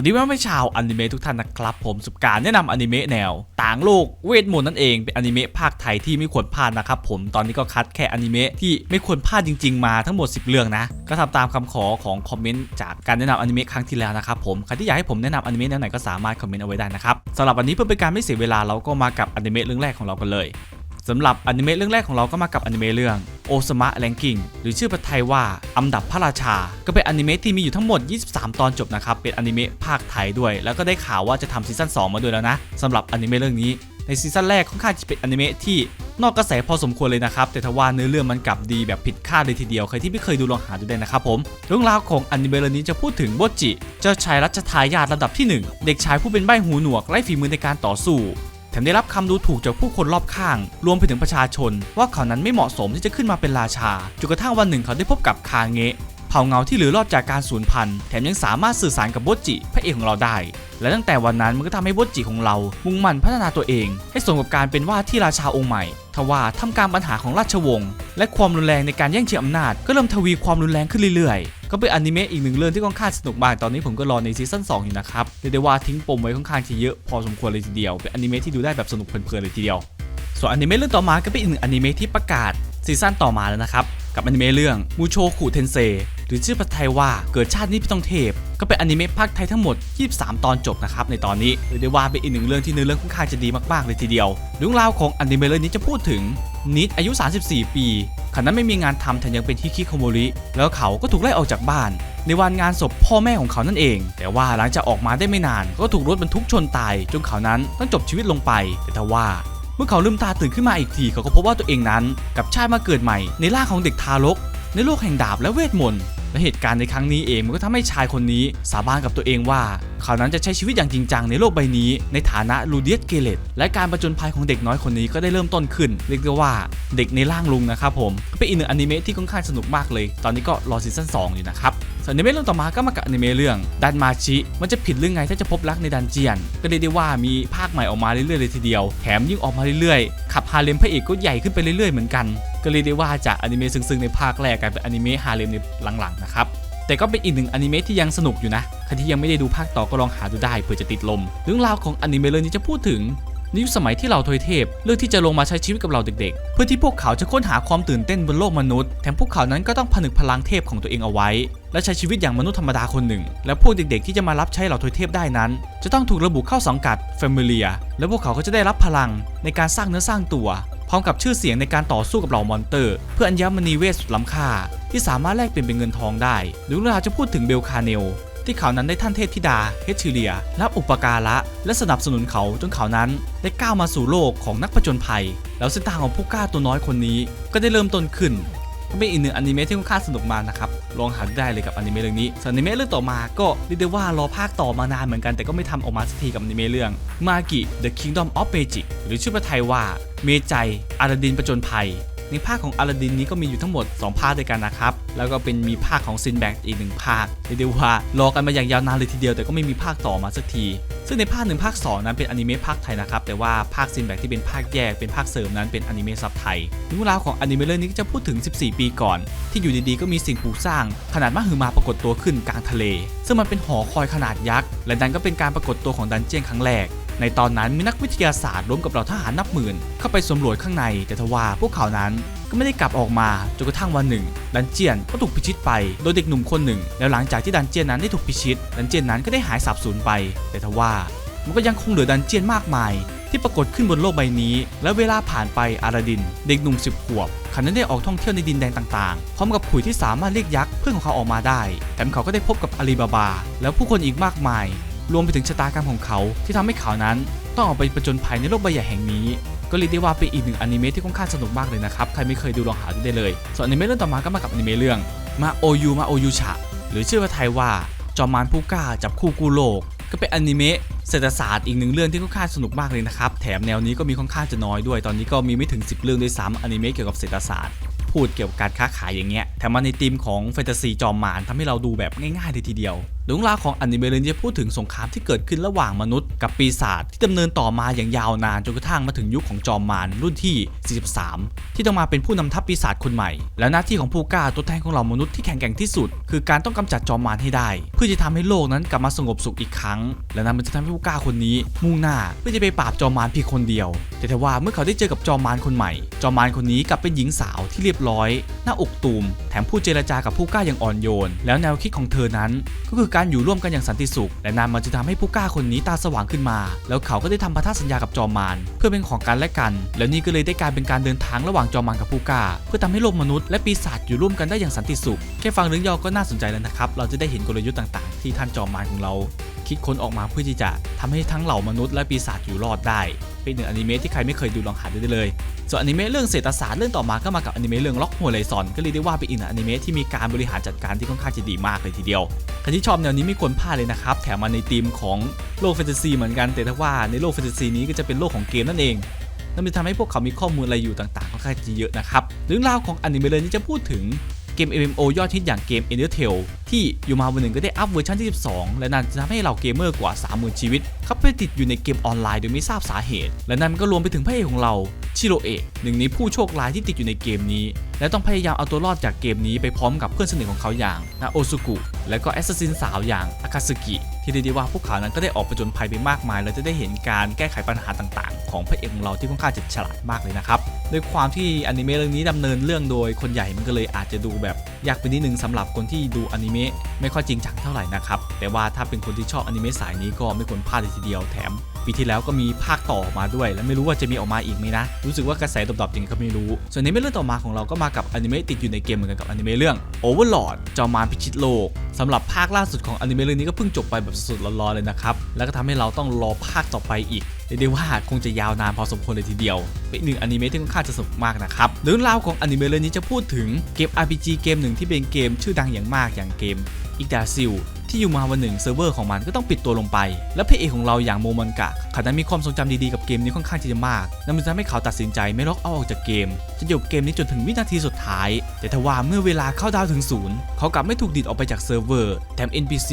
วัสดีแม่ๆชาวอนิเมะทุกท่านนะครับ ผมสุปการแนะนำอนิเมะแนว ต่างโลกเวทมนต์นั่นเองเป็นอนิเมะภาคไทยที่ไม่ควรพลาดนะครับผมตอนนี้ก็คัดแค่อนิเมะที่ไม่ควรพลาดจริง ๆ มาทั้งหมด 10 เรื่องนะ ก็ทำตามคำขอของคอมเมนต์จากการแนะนำอนิเมะครั้งที่แล้วนะครับผมใครที่อยากให้ผมแนะนำอนิเมะแนวไหนก็สามารถคอมเมนต์เอาไว้ได้นะครับสำหรับวันนี้เพื่อเป็นการไม่เสียเวลาเราก็มากับอนิเมะเรื่องแรกของเรากันเลยสำหรับอนิเมะเรื่องแรกของเราก็มากับอนิเมะเรื่อง โอซามะแรงกิงหรือชื่อภาษาไทยว่าอันดับพระราชา ก็เป็นอนิเมะที่มีอยู่ทั้งหมด 23 ตอนจบนะครับ เป็นอนิเมะภาคไทยด้วย แล้วก็ได้ข่าวว่าจะทำซีซั่น2 มาด้วยแล้วนะสำหรับอนิเมะเรื่องนี้ในซีซั่นแรกค่อนข้างจะเป็นอนิเมะที่นอกกระแสพอสมควรเลยนะครับ แต่ทว่าเนื้อเรื่องมันกลับดีแบบผิดคาดเลยทีเดียว ใครที่ไม่เคยดูลองหาดูได้นะครับผม เรื่องราวของอนิเมะเรื่องนี้จะพูดถึงโบจิ เจ้าชายรัชทายาทระดับที่หนึ่งเด็กชายผู้เป็นใบ้หูหนวกไร้ฝีมือในการต่อสู้ แถมได้รับคำดูถูกจากผู้คนรอบข้าง รวมไปถึงประชาชน ว่าเขานั้นไม่เหมาะสมที่จะขึ้นมาเป็นราชาจนกระทั่งวันหนึ่งเขาได้พบกับคาเงะเผ่าเงาที่เหลือรอดจากการสูญพันธุ์แถมยังสามารถสื่อสารกับโบจิพระเอกของเราได้ และตั้งแต่วันนั้นมันก็ทำให้โบจิของเรา มุ่งมั่นพัฒนาตัวเอง ให้สมกับการเป็นว่าที่ราชาองค์ใหม่ทว่าทำการปัญหาของราชวงศ์และความรุนแรงในการแย่งชิงอำนาจก็เริ่มทวีความรุนแรงขึ้นเรื่อยๆ ก็เป็นอนิเมะอีกหนึ่งเรื่องที่ค่อนข้างสนุกมากตอนนี้ผมก็รอในซีซั่น2อยู่นะครับเรียกได้ว่าทิ้งปมไว้ค่อนข้างที่เยอะพอสมควรเลยทีเดียวเป็นอนิเมะที่ดูได้แบบสนุกเพลินๆเลยทีเดียว ส่วนอนิเมะเรื่องต่อมาก็เป็นอีกหนึ่งอนิเมะที่ประกาศซีซั่นต่อมาแล้วนะครับกับอนิเมะเรื่องมูโชคุเทนเซหรือชื่อภาษาไทยว่าเกิดชาตินี้พี่ต้องเทพ ก็เป็นอนิเมะภาคไทยทั้งหมด 23 ตอนจบนะครับในตอนนี้เรียกได้ว่าเป็นอีกหนึ่งเรื่องที่เนื้อเรื่องค่อนข้างจะดีมากๆเลยทีเดียวเรื่องราวของอนิเมะเรื่องนี้จะพูดถึงนิดอายุ 34 ปีเขานั้นไม่มีงานทำแถมยังเป็นฮิคิโคโมริแล้วเขาก็ถูกไล่ออกจากบ้าน ในวันงานศพพ่อแม่ของเขานั่นเอง แต่ว่าหลังจากออกมาได้ไม่นาน ก็ถูกรถบรรทุกชนตายจนเขานั้นต้องจบชีวิตลงไป แต่ทว่าเมื่อเขาลืมตาตื่นขึ้นมาอีกทีเขาก็พบว่าตัวเองนั้นกับชาติมาเกิดใหม่ในร่างของเด็กทารก ในโลกแห่งดาบและเวทมนต์ และเหตุการณ์ในครั้งนี้เองมันก็ทำให้ชายคนนี้สาบานกับตัวเองว่า เขานั้นจะใช้ชีวิตอย่างจริงจังในโลกใบนี้ ในฐานะลูเดียสเกเลตและการประจนภัยของเด็กน้อยคนนี้ก็ได้เริ่มต้นขึ้น เรียกได้ว่าเด็กในร่างลุงนะครับผมเป็นอีกหนึ่งอนิเมะที่ค่อนข้างสนุกมากเลย ตอนนี้ก็รอซีซั่น2อยู่นะครับส่วนอนิเมะเรื่องต่อมาก็มากับอนิเมะเรื่องดันมาชิมันจะผิดเรื่องไงถ้าจะพบรักในดันเจียน ก็เรียกได้ว่ามีภาคใหม่ออกมาเรื่อยๆเลยทีเดียวแถมยิ่งออกมาเรื่อยๆขับฮาเลมพระเอกก็ใหญ่ขึ้นไปเรื่อยๆเหมือนกันก็เรียกได้ว่าจากอนิเมะซึ้งๆในภาคแรกกลายเป็นอนิเมะฮาเลมในหลังๆนะครับ แต่ก็เป็นอีกหนึ่งอนิเมะที่ยังสนุกอยู่นะใครที่ยังไม่ได้ดูภาคต่อก็ลองหาดูได้เผื่อจะติดลม เรื่องราวของอนิเมะเรื่องนี้จะพูดถึงในยุคสมัยที่เหล่าทวยเทพ เลือกที่จะลงมาใช้ชีวิตกับเราเด็กๆ เพื่อที่พวกเขาจะค้นหาความตื่นเต้นบนโลกมนุษย์ แถมพวกเขานั้นก็ต้องผนึกพลังเทพของตัวเองเอาไว้ และใช้ชีวิตอย่างมนุษย์ธรรมดาคนหนึ่ง และพวกเด็กๆที่จะมารับใช้เหล่าทวยเทพได้นั้น จะต้องถูกระบุเข้าสังกัด Familia และพวกเขาก็จะได้รับพลังในการสร้างเนื้อสร้างตัว พร้อมกับชื่อเสียงในการต่อสู้กับเหล่ามอนเตอร์ เพื่ออัญมณีเวทสุดล้ำค่า ที่สามารถแลกเปลี่ยนเป็นเงินทองได้ หรือเวลาจะพูดถึงเบลคาเนลที่เขานั้นได้ท่านเทพธิดาเฮชิเลีย รับอุปการะ และสนับสนุนเขาจนเขานั้นได้ก้าวมาสู่โลกของนักผจญภัย แล้วเส้นทางของผู้กล้าตัวน้อยคนนี้ก็ได้เริ่มต้นขึ้น ก็เป็นอีกหนึ่งอนิเมะที่ค่อนข้างสนุกมากนะครับ ลองหาได้เลยกับอนิเมะเรื่องนี้ส่วนอนิเมะเรื่องต่อมาก็เรียกได้ว่ารอภาคต่อมานานเหมือนกันแต่ก็ไม่ทำออกมาสักทีกับอนิเมะเรื่องมากิ The Kingdom of Magic หรือชื่อภาษาไทยว่าเมจัยอาราดินประจนภัยในภาคของอลาดินนี้ก็มีอยู่ทั้งหมด 2 ภาคด้วยกันนะครับ แล้วก็เป็นมีภาคของซินแบกอีกหนึ่งภาคเรียกได้ว่ารอกันมาอย่างยาวนานเลยทีเดียวแต่ก็ไม่มีภาคต่อมาสักที ซึ่งในภาคหนึ่งภาค2นั้นเป็นอนิเมะภาคไทยนะครับแต่ว่าภาคซินแบกที่เป็นภาคแยกเป็นภาคเสริมนั้นเป็นอนิเมะซับไทยเรื่องราวของอนิเมะเรื่องนี้ก็จะพูดถึง 14 ปีก่อน ที่อยู่ดีๆก็มีสิ่งปลูกสร้าง ขนาดมหึมาปรากฏตัวขึ้นกลางทะเล ซึ่งมันเป็นหอคอยขนาดยักษ์และนั้นก็เป็นการปรากฏตัวของดันเจียนครั้งแรกในตอนนั้นมีนักวิทยาศาสตร์ร่วมกับเหล่าทหารนับหมื่นเข้าไปสำรวจข้างในแต่ทว่าพวกเขานั้น ก็ไม่ได้กลับออกมาจนกระทั่งวันหนึ่ง ดันเจียนก็ถูกพิชิตไปโดยเด็กหนุ่มคนหนึ่ง แล้วหลังจากที่ดันเจียนนั้นได้ถูกพิชิต ดันเจียนนั้นก็ได้หายสาบสูญไป แต่ทว่ามันก็ยังคงเหลือดันเจียนมากมาย ที่ปรากฏขึ้นบนโลกใบนี้ และเวลาผ่านไปอาราดิน เด็กหนุ่มสิบขวบเขานั้นได้ออกท่องเที่ยวในดินแดนต่างๆ พร้อมกับขุยที่สามารถเรียกยักษ์เพื่อนของเขาออกมาได้แถมเขาก็ได้พบกับอาลีบาบา แล้วผู้คนอีกมากมาย รวมไปถึงชะตากรรมของเขาที่ทำให้เขานั้นต้องออกไปประจนภัยในโลกใบใหญ่แห่งนี้ ก็เรียกได้ว่าเป็นอีกหนึ่งอนิเมะที่ค่อนข้างสนุกมากเลยนะครับ ใครไม่เคยดูลองหาดูได้เลย ส่วนอนิเมะเรื่องต่อมาก็มากับอนิเมะเรื่องมาโอยูมาโอยูชะหรือชื่อว่าไทยว่าจอมมารผู้กล้าจับคู่กู้โลก ก็เป็นอนิเมะเศรษฐศาสตร์อีกหนึ่งเรื่องที่ค่อนข้างสนุกมากเลยนะครับ แถมแนวนี้ก็มีค่อนข้างจะน้อยด้วย ตอนนี้ก็มีไม่ถึง 10 เรื่องด้วยซ้ำอนิเมะเกี่ยวกับเศรษฐศาสตร์ พูดเกี่ยวกับการค้าขายอย่างเงี้ย แถมมาในธีมของแฟนตาซีจอมมารทำให้เราดูแบบง่ายๆเลยทีเดียวเรื่องราวของอนิเมะเรื่องนี้จะพูดถึงสงครามที่เกิดขึ้นระหว่างมนุษย์กับปีศาจที่ดำเนินต่อมาอย่างยาวนานจนกระทั่งมาถึงยุคของจอมมารรุ่นที่ 43 ที่ต้องมาเป็นผู้นำทัพปีศาจคนใหม่ และหน้าที่ของผู้กล้าตัวแทนของเหล่ามนุษย์ที่แข็งแกร่งที่สุด คือการต้องกำจัดจอมมารให้ได้ เพื่อจะทำให้โลกนั้นกลับมาสงบสุขอีกครั้ง และนั่นมันจะทำให้ผู้กล้าคนนี้ มุ่งหน้าเพื่อจะไปปราบจอมมารเพียงคนเดียว แต่ทว่าเมื่อเขาได้เจอกับจอมมารคนใหม่ จอมมารคนนี้กลับเป็นหญิงสาวที่เรียบร้อย หน้าอกตูม แถมพูดเจรจากับผู้กล้าอย่างอ่อนโยน แล้วแนวคิดของเธอนั้นก็คือการอยู่ร่วมกันอย่างสันติสุข และนานมันจะทำให้ผู้กล้าคนนี้ตาสว่างขึ้นมา แล้วเขาก็ได้ทำพันธสัญญากับจอมมารเพื่อเป็นของกันและกัน แล้วนี่ก็เลยได้กลายเป็นการเดินทางระหว่างจอมมารกับผู้กล้า เพื่อทำให้โลกมนุษย์และปีศาจอยู่ร่วมกันได้อย่างสันติสุข แค่ฟังเรื่องย่อก็น่าสนใจแล้วนะครับ เราจะได้เห็นกลยุทธ์ต่างๆ ที่ท่านจอมมารของเรา คิดค้นออกมาเพื่อที่จะทำให้ทั้งเหล่ามนุษย์และปีศาจอยู่รอดได้ เป็นหนึ่งอนิเมะที่ใครไม่เคยดูลองหาดูได้เลย ส่วนอนิเมะเรื่องเศรษฐศาสตร์เรื่องต่อมาก็มากับอนิเมะเรื่องล็อกหัวไลซอนก็เรียกได้ว่าเป็นอีกหนึ่งอนิเมะที่มีการบริหารจัดการที่ค่อนข้างจะดีมากเลยทีเดียวใครที่ชอบแนวนี้ไม่ควรพลาดเลยนะครับแถมมาในธีมของโลกแฟนตาซีเหมือนกันแต่ถ้าว่าในโลกแฟนตาซีนี้ก็จะเป็นโลกของเกมนั่นเองนั่นจะทำให้พวกเขามีข้อมูลอะไรอยู่ต่างๆค่อนข้างจะเยอะนะครับเรื่องราวของอนิเมะเรื่องนี้จะพูดถึง กม MMO ยอดฮิตอย่างเกม e n d e r t a l e ที่อยู่มาวันหนึ่งก็ได้อัพเวอร์ชันที่ 12 และนั่นจะทำให้เราเกมเมอร์กว่า 30,000 ชีวิตเข้าไปติดอยู่ในเกมออนไลน์โดยไม่ทราบสาเหตุ และนั่นก็รวมไปถึงพระเอกของเราชิโรเอะหนึ่งในผู้โชคร้ายที่ติดอยู่ในเกมนี้ และต้องพยายามเอาตัวรอดจากเกมนี้ไปพร้อมกับเพื่อนสนิทของเขาอย่างนาโอซุกุและก็แอสซัสซินสาวอย่างอากาสึกิที่เรียกได้ว่าพวกเขานั้นก็ได้ออกไปจนภัยไปมากมาย และจะได้เห็นการแก้ไขปัญหาต่าง ของพระเอกของเราที่ค่อนข้างจะฉลาดมากเลยนะครับด้วยความที่อนิเมะเรื่องนี้ดำเนินเรื่องโดยคนใหญ่มันก็เลยอาจจะดูแบบยากไปนิดนึงสำหรับคนที่ดูอนิเมะไม่ค่อยจริงจังเท่าไหร่นะครับแต่ว่าถ้าเป็นคนที่ชอบอนิเมะสายนี้ก็ไม่ควรพลาดเลยทีเดียวแถม ปีที่แล้วก็มีภาคต่อมาด้วย และไม่รู้ว่าจะมีออกมาอีกไหมนะ รู้สึกว่ากระแสตอบๆจริงก็ไม่รู้ ส่วนในเรื่องต่อมาของเราก็มากับอนิเมะติดอยู่ในเกมเหมือนกันกับอนิเมะเรื่อง Overlord จอมมารพิชิตโลกสำหรับภาคล่าสุดของอนิเมะเรื่องนี้ก็เพิ่งจบไปแบบสุดๆร้อนๆเลยนะครับแล้วก็ทำให้เราต้องรอภาคต่อไปอีกเรียกได้ว่าคงจะยาวนานพอสมควรเลยทีเดียว เป็นหนึ่งอนิเมะที่ค่อนข้างจะสนุกมากนะครับเรื่องราวของอนิเมะเรื่องนี้จะพูดถึงเกม RPG เกมหนึ่งที่เป็นเกมชื่อดังอย่างมากอย่างเกมอีกดาซิล ที่อยู่มาวันหนึ่งเซิร์ฟเวอร์ของมันก็ต้องปิดตัวลงไป และพระเอกของเราอย่างโมมันกะเขานั้นมีความทรงจำดีๆกับเกมนี้ค่อนข้างจะมากนั่นมันทำให้เขาตัดสินใจไม่ล็อกเอาออกจากเกม จะอยู่กับเกมนี้จนถึงวินาทีสุดท้าย แต่ทว่าเมื่อเวลาเข้าดาวถึงศูนย์เขากลับไม่ถูกดีดออกไปจากเซิร์ฟเวอร์แถม NPC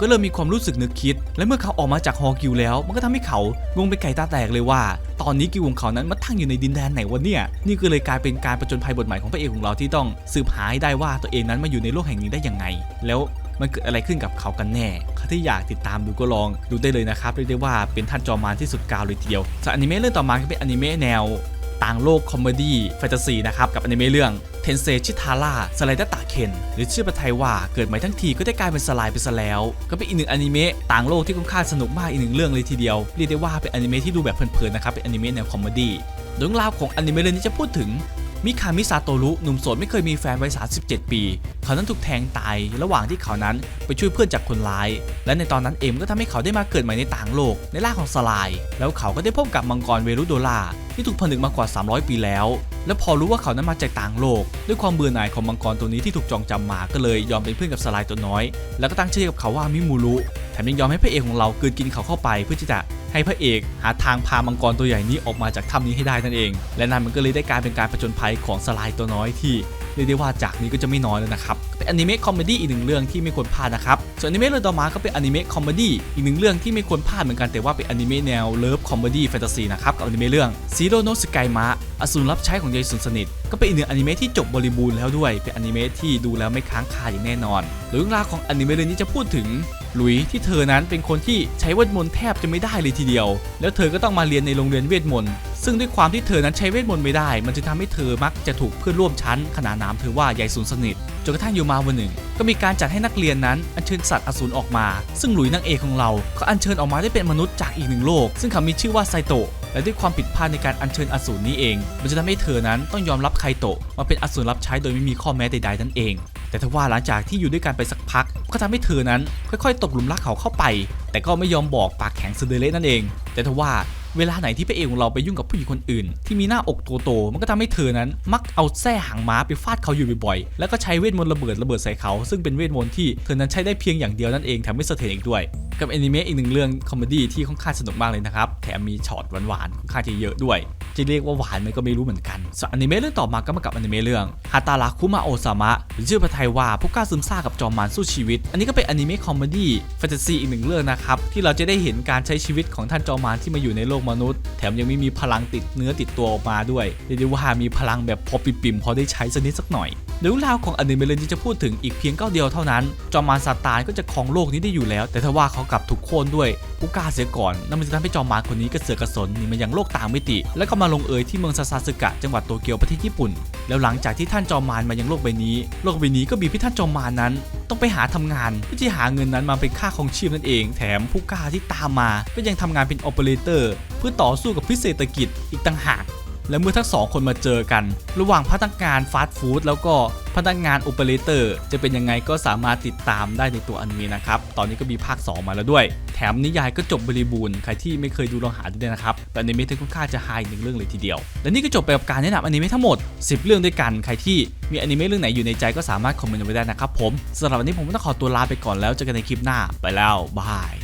ก็เริ่มมีความรู้สึกนึกคิด และเมื่อเขาออกมาจากฮอกิวแล้ว มันก็ทำให้เขางงไปไก่ตาแตกเลยว่า ตอนนี้กิวของเขานั้นมาตั้งอยู่ในดินแดนไหนวะเนี่ยนี่ก็เลยกลายเป็นการประจนภัยบทใหม่ของพระเอกของเราที่ต้องสืบหาให้ได้ว่าตัวเองนั้นมาอยู่ในโลกแห่งนี้ได้ยังไง แล้ว มันเกิดอะไรขึ้นกับเขากันแน่ใครที่อยากติดตามดูก็ลองดูได้เลยนะครับเรียกได้ว่าเป็นท่านจอมารที่สุดกาวเลยทีเดียวส่วนอนิเมะเรื่องต่อมาก็เป็นอนิเมะแนวต่างโลกคอมเมดี้แฟนตาซีนะครับกับอนิเมะเรื่องเทนเซชิทาร่าสไลด์ตาเคนหรือชื่อภาษาไทยว่าเกิดใหม่ทั้งทีก็ได้กลายเป็นสไลด์ไปซะแล้ว ก็เป็นอีกหนึ่งอนิเมะต่างโลกที่ค่อนข้างสนุกมากอีกหนึ่งเรื่องเลยทีเดียว เรียกได้ว่าเป็นอนิเมะที่ดูแบบเพลินๆนะครับเป็นอนิเมะแนวคอมเมดี้เรื่องราวของอนิเมะเรื่องนี้จะพูดถึง มิคามิซาโตรุหนุ่มโสดไม่เคยมีแฟนวัย 37 ปี เขานั้นถูกแทงตายระหว่างที่เขานั้นไปช่วยเพื่อนจากคนร้าย และในตอนนั้นเองก็ทำให้เขาได้มาเกิดใหม่ในต่างโลกในร่างของสลาย แล้วเขาก็ได้พบกับมังกรเวรุโดลาที่ถูกผนึกมากว่า 300 ปีแล้ว และพอรู้ว่าเขานั้นมาจากต่างโลก ด้วยความเบื่อหน่ายของมังกรตัวนี้ที่ถูกจองจำมาก็เลยยอมเป็นเพื่อนกับสลายตัวน้อย แล้วก็ตั้งชื่อกับเขาว่ามิมูรุแถมยังยอมให้พระเอกของเรากืนกินเขาเข้าไปเพื่อที่จะ ให้พระเอกหาทางพามังกรตัวใหญ่นี้ออกมาจากถ้ำนี้ให้ได้นั่นเอง และนั่นมันก็เลยได้กลายเป็นการผจญภัยของสไลายตัวน้อยที่เรียกได้ว่าจากนี้ก็จะไม่น้อยแล้วนะครับ เป็นอนิเมะคอมเมดี้อีกหนึ่งเรื่องที่ไม่ควรพลาดนะครับ ส่วนอนิเมะเรื่องต่อมาก็เป็นอนิเมะคอมเมดี้อีกหนึ่งเรื่องที่ไม่ควรพลาดเหมือนกันแต่ว่าเป็นอนิเมะแนวเลิฟคอมเมดี้แฟนตาซีนะครับกับอนิเมะเรื่องซีโรโนสกายมะอสูรรับใช้ของยายสุนสนิท ก็เป็นอีกหนึ่งอนิเมะที่จบบริบูรณ์แล้วด้วย เป็นอนิเมะที่ดูแล้วไม่ค้างคาอย่างแน่นอนเรื่องราวของอนิเมะเรื่องนี้จะพูดถึง หลุยที่เธอนั้นเป็นคนที่ใช้เวทมนต์แทบจะไม่ได้เลยทีเดียว แล้วเธอก็ต้องมาเรียนในโรงเรียนเวทมนต์ซึ่งด้วยความที่เธอนั้นใช้เวทมนต์ไม่ได้ มันจะทำให้เธอมักจะถูกเพื่อนร่วมชั้น ขนานนามเธอว่ายายสูนสนิทจนกระทั่งอยู่มาวันหนึ่ง ก็มีการจัดให้นักเรียนนั้นอัญเชิญสัตว์อสูรออกมา ซึ่งหลุยนางเอกของเราก็อัญเชิญออกมาได้เป็นมนุษย์จากอีกหนึ่งโลก ซึ่งเขามีชื่อว่าไซโตะและด้วยความผิดพลาดในการอัญเชิญอสูรนี้เอง มันจะทำให้เธอนั้นต้องยอมรับไคโตะมาเป็นอสูรรับใช้โดยไม่มีข้อแม้ใดๆนั่นเอง แต่ทว่าหลังจากที่อยู่ด้วยกันไปสักพัก ก็ทำให้เธอนั้นค่อยๆ ตกหลุมรักเขาเข้าไป แต่ก็ไม่ยอมบอกปากแข็งซเดเลนั่นเอง แต่ทว่า เวลาไหนที่พระเอกของเราไปยุ่งกับผู้หญิงคนอื่น ที่มีหน้าอกโตๆมันก็ทำให้เธอนั้น มักเอาแส้หางม้าไปฟาดเขาอยู่บ่อยๆ แล้วก็ใช้เวทมนต์ระเบิดระเบิดใส่เขา ซึ่งเป็นเวทมนต์ที่เธอนั้นใช้ได้เพียงอย่างเดียวนั่นเองแถมไม่เสถียรอีกด้วย กับแอนิเมะอีกหนึ่งเรื่องคอมเมดี้ที่ค่อนข้างสนุกมากเลยนะครับแถมมีช็อตหวานๆค่อนข้างจะเยอะด้วย จะเรียกว่าหวานมันก็ไม่รู้เหมือนกันส่วนอนิเมะเรื่องต่อมาก็มากับอนิเมะเรื่องฮาตาระคุมาโอซามะหรือชื่อภาษาไทยว่าผู้กล้าซึมซ่ากับจอมมารสู้ชีวิต อันนี้ก็เป็นอนิเมะคอมเมดี้แฟนตาซีอีกหนึ่งเรื่องนะครับที่เราจะได้เห็นการใช้ชีวิตของท่านจอมมารที่มาอยู่ในโลกมนุษย์ แถมยังไม่มีพลังติดเนื้อติดตัวออกมาด้วยเรียกได้ว่ามีพลังแบบพอปิ่มๆพอได้ใช้สักนิดสักหน่อยเรื่องราวของอนิเมะเรื่องนี้จะพูดถึงอีกเพียงก้าวเดียวเท่านั้น จอมมารซาตานก็จะครองโลกนี้ได้อยู่แล้ว แต่ถ้าว่าเขากลับถูกโค่นด้วยผู้กล้าเสียก่อนนั่นมันจะทำให้จอมมารคนนี้กระเสือกกระสนหนีมายังโลกต่างมิติ แล้วก็มาลงเอยที่เมืองซาซาสึกะจังหวัดโตเกียวประเทศญี่ปุ่น แล้วหลังจากที่ท่านจอมมารมายังโลกใบนี้ โลกใบนี้ก็บีบให้ท่านจอมมารนั้น ต้องไปหาทำงานเพื่อที่หาเงินนั้นมาเป็นค่าของชีพนั่นเอง แถมผู้กล้าที่ตามมา ก็ยังทำงานเป็นโอเปอเรเตอร์เพื่อต่อสู้กับพิเศษฐกิจอีกต่างหาก และเมื่อทั้งสองคนมาเจอกัน ระหว่างพนักงานฟาสต์ฟู้ดแล้วก็พนักงานโอเปอเรเตอร์จะเป็นยังไงก็สามารถติดตามได้ในตัวอนิเมะนะครับ ตอนนี้ก็มีภาค 2 มาแล้วด้วย แถมนิยายก็จบบริบูรณ์ ใครที่ไม่เคยดูลองหาดูได้นะครับ แต่อนิเมะที่ค่อนข้างจะไฮหนึ่งเรื่องเลยทีเดียว และนี่ก็จบไปกับการแนะนำอนิเมะทั้งหมด 10 เรื่องด้วยกัน ใครที่มีอนิเมะเรื่องไหนอยู่ในใจก็สามารถคอมเมนต์ไว้ได้นะครับผมสำหรับวันนี้ผมก็ต้องขอตัวลาไปก่อนแล้วเจอกันในคลิปหน้าไปแล้วบาย